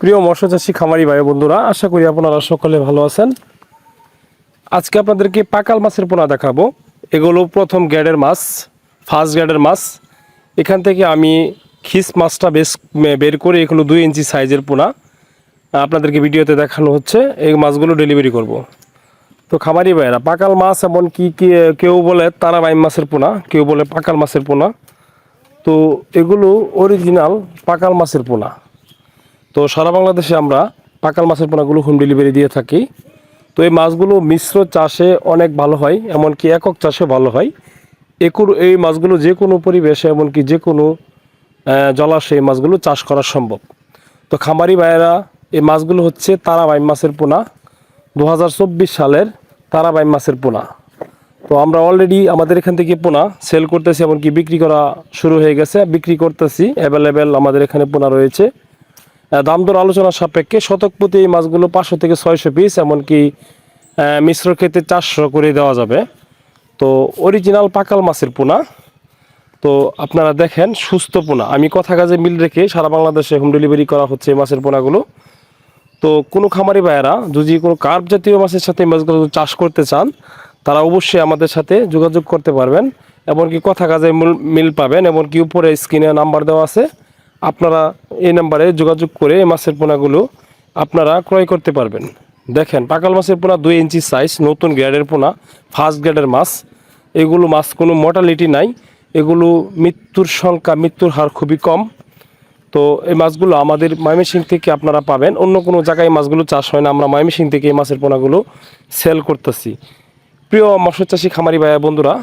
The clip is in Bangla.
প্রিয় মৎস্য চাষী খামারি ভাই বন্ধুরা, আশা করি আপনারা সকলে ভালো আছেন। আজকে আপনাদেরকে পাকাল মাছের পোনা দেখাবো। এগুলো প্রথম গ্রেডের মাছ, ফার্স্ট গ্রেডের মাছ। এখান থেকে আমি খিস মাছটা বেশ বের করে এগুলো দুই ইঞ্চি সাইজের পোনা। আপনাদেরকে ভিডিওতে দেখানো হচ্ছে, এই মাছগুলো ডেলিভারি করব। তো খামারি ভাইয়েরা, পাকাল মাছ এমন কি কেউ বলে তারা বাইম মাছের পোনা, কেউ বলে পাকাল মাছের পোনা। তো এগুলো অরিজিনাল পাকাল মাছের পোনা। তো সারা বাংলাদেশে আমরা পাকাল মাছের পোনাগুলো হোম ডেলিভারি দিয়ে থাকি। তো এই মাছগুলো মিশ্র চাষে অনেক ভালো হয়, এমনকি একক চাষে ভালো হয়। একুর এই মাছগুলো যে কোনো পরিবেশে, এমনকি যে কোনো জলাশয়ে মাছগুলো চাষ করা সম্ভব। তো খামারি ভাইয়েরা, এই মাছগুলো হচ্ছে তারাবাই মাছের পোনা দু হাজার চব্বিশ সালের তারাবাই মাছের পোনা। তো আমরা অলরেডি আমাদের এখান থেকে পোনা সেল করতেছি, এমনকি বিক্রি করা শুরু হয়ে গেছে। বিক্রি করতেছি অ্যাভেলেবেল আমাদের এখানে পোনা রয়েছে। দাম দর আলোচনা সাপেক্ষে শতক প্রতি এই মাছগুলো পাঁচশো থেকে ছয়শো পিস এমনকি মিশ্র ক্ষেত্রে চারশো করে দেওয়া যাবে। তো অরিজিনাল পাকাল মাছের পোনা। তো আপনারা দেখেন, সুস্থ পোনা। আমি কথা কাজে মিল রেখে সারা বাংলাদেশে হোম ডেলিভারি করা হচ্ছে এই মাছের পোনাগুলো। তো কোনো খামারি ভাইয়েরা, যদি কোনো কার্প জাতীয় মাছের সাথে এই মাছগুলো চাষ করতে চান, তারা অবশ্যই আমাদের সাথে যোগাযোগ করতে পারবেন। এমনকি কথা কাজে মিল পাবেন, এমনকি উপরে স্ক্রিনে নাম্বার দেওয়া আছে। আপনারা এই নাম্বারে যোগাযোগ করে এই মাছের পোনাগুলো আপনারা ক্রয় করতে পারবেন। দেখেন, পাকাল মাছের পোনা দুই ইঞ্চি সাইজ নতুন গ্রেডের পোনা ফার্স্ট গ্রেডের মাছ। এগুলো মাছ কোনো মর্টালিটি নাই, এগুলো মৃত্যুর সংখ্যা, মৃত্যুর হার খুবই কম। তো এই মাছগুলো আমাদের ময়মনসিং থেকে আপনারা পাবেন। অন্য কোনো জায়গায় মাছগুলো চাষ হয় না, আমরা ময়মনসিং থেকে এই মাছের পোনাগুলো সেল করতেছি। প্রিয় মৎস্য চাষী খামারি ভাইয়া বন্ধুরা